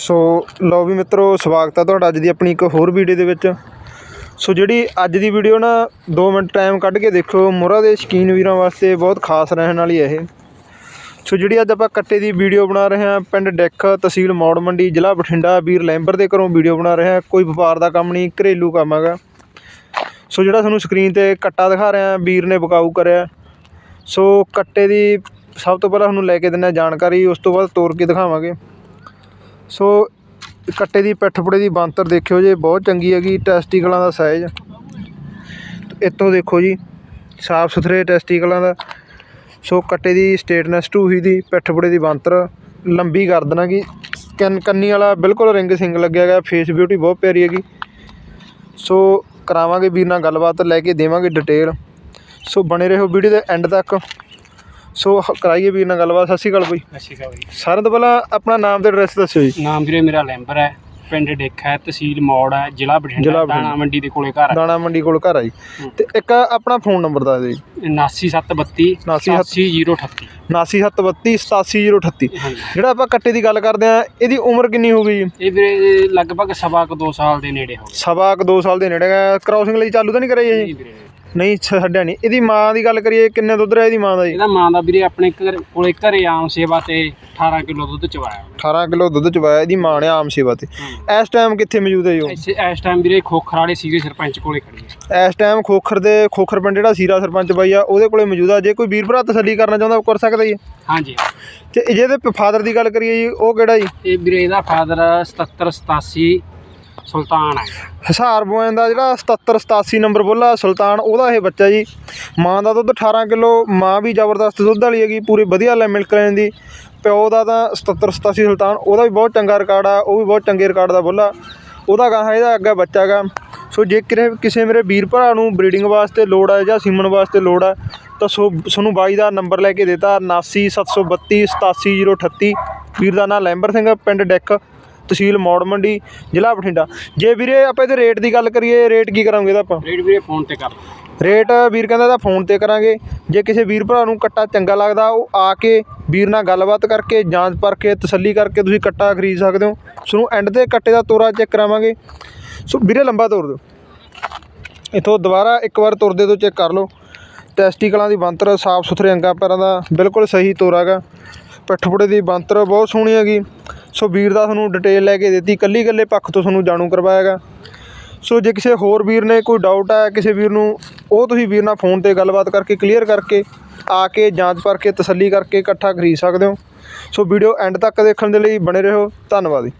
ਸੋ ਲਓ ਵੀ ਮਿੱਤਰੋ, ਸਵਾਗਤ ਹੈ ਤੁਹਾਡਾ ਅੱਜ ਦੀ ਆਪਣੀ ਇੱਕ ਹੋਰ ਵੀਡੀਓ ਦੇ ਵਿੱਚ। ਸੋ ਜਿਹੜੀ ਅੱਜ ਦੀ ਵੀਡੀਓ ਨਾ 2 ਮਿੰਟ ਟਾਈਮ ਕੱਢ ਕੇ ਦੇਖੋ ਮੁਰਾ ਦੇ ਸ਼ਕੀਨ ਵੀਰਾਂ ਵਾਸਤੇ ਬਹੁਤ ਖਾਸ ਰਹਿਣ ਵਾਲੀ ਹੈ ਇਹ। ਸੋ ਜਿਹੜੀ ਅੱਜ ਆਪਾਂ ਕੱਟੇ ਦੀ ਵੀਡੀਓ ਬਣਾ ਰਹੇ ਹਾਂ, ਪਿੰਡ ਡੈਕ ਤਹਿਸੀਲ ਮੌੜ ਮੰਡੀ, ਜ਼ਿਲ੍ਹਾ ਬਠਿੰਡਾ, ਵੀਰ ਲੈਂਬਰ ਦੇ ਘਰੋਂ ਵੀਡੀਓ ਬਣਾ ਰਹੇ ਹਾਂ। ਕੋਈ ਵਪਾਰ ਦਾ ਕੰਮ ਨਹੀਂ, ਘਰੇਲੂ ਕੰਮ ਹੈਗਾ। ਸੋ ਜਿਹੜਾ ਤੁਹਾਨੂੰ ਸਕਰੀਨ ਤੇ ਕੱਟਾ ਦਿਖਾ ਰਿਹਾ, ਵੀਰ ਨੇ ਬਕਾਊ ਕਰਿਆ। ਸੋ ਕੱਟੇ ਦੀ ਸਭ ਤੋਂ ਪਹਿਲਾਂ ਤੁਹਾਨੂੰ ਲੈ ਕੇ ਦਿੰਦੇ ਹਾਂ ਜਾਣਕਾਰੀ, ਉਸ ਤੋਂ ਬਾਅਦ ਤੋੜ ਕੇ ਦਿਖਾਵਾਂਗੇ। ਸੋ ਕੱਟੇ ਦੀ ਪਿੱਠ ਪੁੜੇ ਦੀ ਬਾਂਤਰ ਦੇਖਿਓ ਜੇ, ਬਹੁਤ ਚੰਗੀ ਹੈਗੀ ਟੈਸਟੀਕਲਾਂ ਦਾ ਸਾਈਜ਼ ਇੱਥੋਂ ਦੇਖੋ ਜੀ, ਸਾਫ਼ ਸੁਥਰੇ ਟੈਸਟੀਕਲਾਂ ਦਾ। ਸੋ ਕੱਟੇ ਦੀ ਸਟੇਟਨੈਸ ਢੂਹੀ ਦੀ ਪਿੱਠ ਪੁੜੇ ਦੀ ਬਾਂਤਰ ਲੰਬੀ ਕਰ ਦੇਣਾ ਕਿ ਕੰਨੀ ਵਾਲਾ ਬਿਲਕੁਲ ਰਿੰਗ ਸਿੰਗ ਲੱਗਿਆ ਗਿਆ ਫੇਸ ਬਿਊਟੀ ਬਹੁਤ ਪਿਆਰੀ ਹੈਗੀ। ਸੋ ਕਰਾਵਾਂਗੇ ਵੀਰ ਨਾਲ ਗੱਲਬਾਤ, ਲੈ ਕੇ ਦੇਵਾਂਗੇ ਡਿਟੇਲ ਸੋ ਬਣੇ ਰਹੋ ਵੀਡੀਓ ਦੇ ਐਂਡ ਤੱਕ। ਸੋ ਹ- ਕਰਾਈਏ ਵੀਰ ਨਾਲ ਗੱਲਬਾਤ। ਸਤਿ ਸ਼੍ਰੀ ਅਕਾਲ ਬਈ। ਅਕਾਲ ਜੀ। ਸਾਰਿਆਂ ਤੋਂ ਪਹਿਲਾਂ ਆਪਣਾ ਨਾਮ ਤੇ ਐਡਰੈਸ ਦੱਸਿਓ ਜੀ। ਨਾਮ ਵੀਰੇ ਮੇਰਾ ਲੈਂਬਰ ਹੈ ਪਿੰਡ ਡੇਖਾ ਹੈ ਤਹਿਸੀਲ ਮੌੜ ਹੈ ਜ਼ਿਲ੍ਹਾ ਬਠਿੰਡਾ ਜ਼ਿਲ੍ਹਾ ਬਠਿੰਡਾ। ਦਾਣਾ ਮੰਡੀ ਦੇ ਕੋਲੇ ਘਰ ਹੈ। ਦਾਣਾ ਮੰਡੀ ਕੋਲ ਘਰ ਆ ਜੀ। ਤੇ ਇੱਕ ਆਪਣਾ ਫੋਨ ਨੰਬਰ ਦੱਸ ਦਿਓ ਜੀ। 99732 87038 99732 87038 ਹਾਂਜੀ। ਜਿਹੜਾ ਆਪਾਂ ਕੱਟੇ ਦੀ ਗੱਲ ਕਰਦੇ ਆ ਇਹਦੀ ਉਮਰ ਕਿੰਨੀ ਹੋ ਗਈ ਜੀ? ਇਹ ਵੀਰੇ ਲਗਭਗ ਸਵਾ ਕੁ 2 ਸਾਲ ਦੇ ਨੇੜੇ ਹੋ ਸਵਾ ਕੁ 2 ਸਾਲ ਦੇ ਨੇੜੇ ਕ੍ਰਾਸਿੰਗ ਲਈ ਚਾਲੂ ਤਾਂ ਨਹੀਂ ਕਰਿਆ ਜੀ? ਵੀਰੇ। ਨਹੀਂ ਛੱਡਿਆ ਨਹੀਂ। ਇਹਦੀ ਮਾਂ ਦੀ ਗੱਲ ਕਰੀਏ ਕਿੰਨੇ ਦੁੱਧ ਰਿਹਾ ਇਹਦੀ ਮਾਂ ਦਾ ਜੀ? ਇਹਦਾ ਮਾਂ ਦਾ ਵੀਰੇ ਆਪਣੇ ਘਰ ਕੋਲੇ ਘਰੇ ਆਮ ਸੇਵਾ ਤੇ 18 ਕਿਲੋ ਦੁੱਧ ਚਵਾਇਆ ਉਹਨੇ। 18 ਕਿਲੋ ਦੁੱਧ ਚਵਾਇਆ ਇਹਦੀ ਮਾਂ ਨੇ ਆਮ ਸੇਵਾ ਤੇ। ਇਸ ਟਾਈਮ ਕਿੱਥੇ ਮੌਜੂਦ ਹੈ ਜੀ ਉਹ? ਇਸ ਟਾਈਮ ਵੀਰੇ ਖੋਖਰ ਵਾਲੇ ਸੀਗੇ ਸਰਪੰਚ ਕੋਲੇ ਖੜੀ ਹੈ ਇਸ ਟਾਈਮ ਖੋਖਰ ਦੇ ਖੋਖਰ ਪਿੰਡ ਜਿਹੜਾ ਸੀਰਾ ਸਰਪੰਚ ਬਾਈ ਆ ਉਹਦੇ ਕੋਲੇ ਮੌਜੂਦ ਆ। ਜੇ ਕੋਈ ਵੀਰ ਭਰਾ ਤਸੱਲੀ ਕਰਨਾ ਚਾਹੁੰਦਾ ਉਹ ਕਰ ਸਕਦਾ ਜੀ। ਹਾਂਜੀ। ਤੇ ਜਿਹਦੇ ਫਾਦਰ ਦੀ ਗੱਲ ਕਰੀਏ ਜੀ ਉਹ ਕਿਹੜਾ ਜੀ? ਇਹ ਵੀਰੇ ਇਹਦਾ ਫਾਦਰ 77 87 ਸੁਲਤਾਨ ਹੈ ਹਿਸਾਰ ਬੋਇਨ ਦਾ ਜਿਹੜਾ 77 87 ਨੰਬਰ ਬੋਲਾ ਸੁਲਤਾਨ, ਉਹਦਾ ਇਹ ਬੱਚਾ ਜੀ। ਮਾਂ ਦਾ ਦੁੱਧ 18 ਕਿਲੋ, ਮਾਂ ਵੀ ਜ਼ਬਰਦਸਤ ਦੁੱਧ ਵਾਲੀ ਹੈਗੀ, ਪੂਰੀ ਵਧੀਆ ਲੈ ਮਿਲਕ ਲੈਣ ਦੀ। ਪਿਓ ਦਾ ਤਾਂ 77 87 ਸੁਲਤਾਨ, ਉਹਦਾ ਵੀ ਬਹੁਤ ਚੰਗਾ ਰਿਕਾਰਡ ਆ, ਉਹ ਵੀ ਬਹੁਤ ਚੰਗੇ ਰਿਕਾਰਡ ਦਾ ਬੋਲਾ ਉਹਦਾ ਗਾਹਾਂ ਇਹਦਾ ਅੱਗਾ ਬੱਚਾ ਗਾ। ਸੋ ਜੇ ਕਿਰੇ ਕਿਸੇ ਮੇਰੇ ਵੀਰ ਭਰਾ ਨੂੰ ਬਰੀਡਿੰਗ ਵਾਸਤੇ ਲੋੜ ਹੈ ਜਾਂ ਸੀਮਨ ਵਾਸਤੇ ਲੋੜ ਹੈ ਤਾਂ ਸੋ ਤੁਹਾਨੂੰ ਬਾਈ ਦਾ ਨੰਬਰ ਲੈ ਕੇ ਦਿੱਤਾ 79732 87038 ਵੀਰ ਦਾ ਨਾਮ ਲੈਂਬਰ ਸਿੰਘ, ਪਿੰਡ ਡੈਕ। ਤਹਿਸੀਲ ਮੌੜ ਮੰਡੀ ਜ਼ਿਲ੍ਹਾ ਬਠਿੰਡਾ। ਜੇ ਵੀਰੇ ਆਪਾਂ ਇਹਦੇ ਰੇਟ ਦੀ ਗੱਲ ਕਰੀਏ ਰੇਟ ਕੀ ਕਰਾਂਗੇ ਇਹਦਾ ਆਪਾਂ? ਰੇਟ ਵੀਰੇ ਫੋਨ ਤੇ ਕਰ। ਰੇਟ ਵੀਰ ਕਹਿੰਦਾ ਇਹਦਾ ਫੋਨ ਤੇ ਕਰਾਂਗੇ। ਜੇ ਕਿਸੇ ਵੀਰ ਭਰਾ ਨੂੰ ਕੱਟਾ ਚੰਗਾ ਲੱਗਦਾ ਉਹ ਆ ਕੇ ਵੀਰ ਨਾਲ ਗੱਲਬਾਤ ਕਰਕੇ ਜਾਂਚ ਪਰਖ ਤਸੱਲੀ ਕਰਕੇ ਤੁਸੀਂ ਕੱਟਾ ਖਰੀਦ ਸਕਦੇ ਹੋ। ਤੁਹਾਨੂੰ ਐਂਡ ਤੇ ਕੱਟੇ ਦਾ ਤੋਰਾ ਚੈੱਕ ਕਰਾਵਾਂਗੇ। ਸੋ ਵੀਰੇ ਲੰਬਾ ਤੋਰ ਦਿਓ। ਇਥੋਂ ਦੁਬਾਰਾ ਇੱਕ ਵਾਰ ਤੁਰਦੇ ਤੋਂ ਚੈੱਕ ਕਰ ਲਓ। ਟੈਸਟੀਕਲਾਂ ਦੀ ਬੰਤਰ ਸਾਫ਼ ਸੁਥਰੇ ਅੰਗਾਂ ਪੈਰਾਂ ਦਾ ਬਿਲਕੁਲ ਸਹੀ ਤੋਰਾ ਗਾ ਪਿੱਠਪੁੜੇ ਦੀ ਬੰਤਰ ਬਹੁਤ ਸੋਹਣੀ ਹੈਗੀ। ਸੋ ਵੀਰ ਦਾ ਤੁਹਾਨੂੰ ਡਿਟੇਲ ਲੈ ਕੇ ਦਿੱਤੀ, ਕੱਲੀ ਕੱਲੇ ਪੱਖ ਤੋਂ ਤੁਹਾਨੂੰ ਜਾਣੂ ਕਰਵਾਇਆਗਾ ਸੋ ਜੇ ਕਿਸੇ ਹੋਰ ਵੀਰ ਨੇ ਕੋਈ ਡਾਊਟ ਹੈ ਕਿਸੇ ਵੀਰ ਨੂੰ ਉਹ ਤੁਸੀਂ ਵੀਰ ਨਾਲ ਫੋਨ ਤੇ ਗੱਲਬਾਤ ਕਰਕੇ ਕਲੀਅਰ ਕਰਕੇ, ਆ ਕੇ ਜਾਂਚ ਕਰਕੇ, ਤਸੱਲੀ ਕਰਕੇ ਇਕੱਠਾ ਖਰੀਦ ਸਕਦੇ ਹੋ। ਸੋ ਵੀਡੀਓ ਐਂਡ ਤੱਕ ਦੇਖਣ ਦੇ ਲਈ ਬਣੇ ਰਹੋ। ਧੰਨਵਾਦ ਜੀ।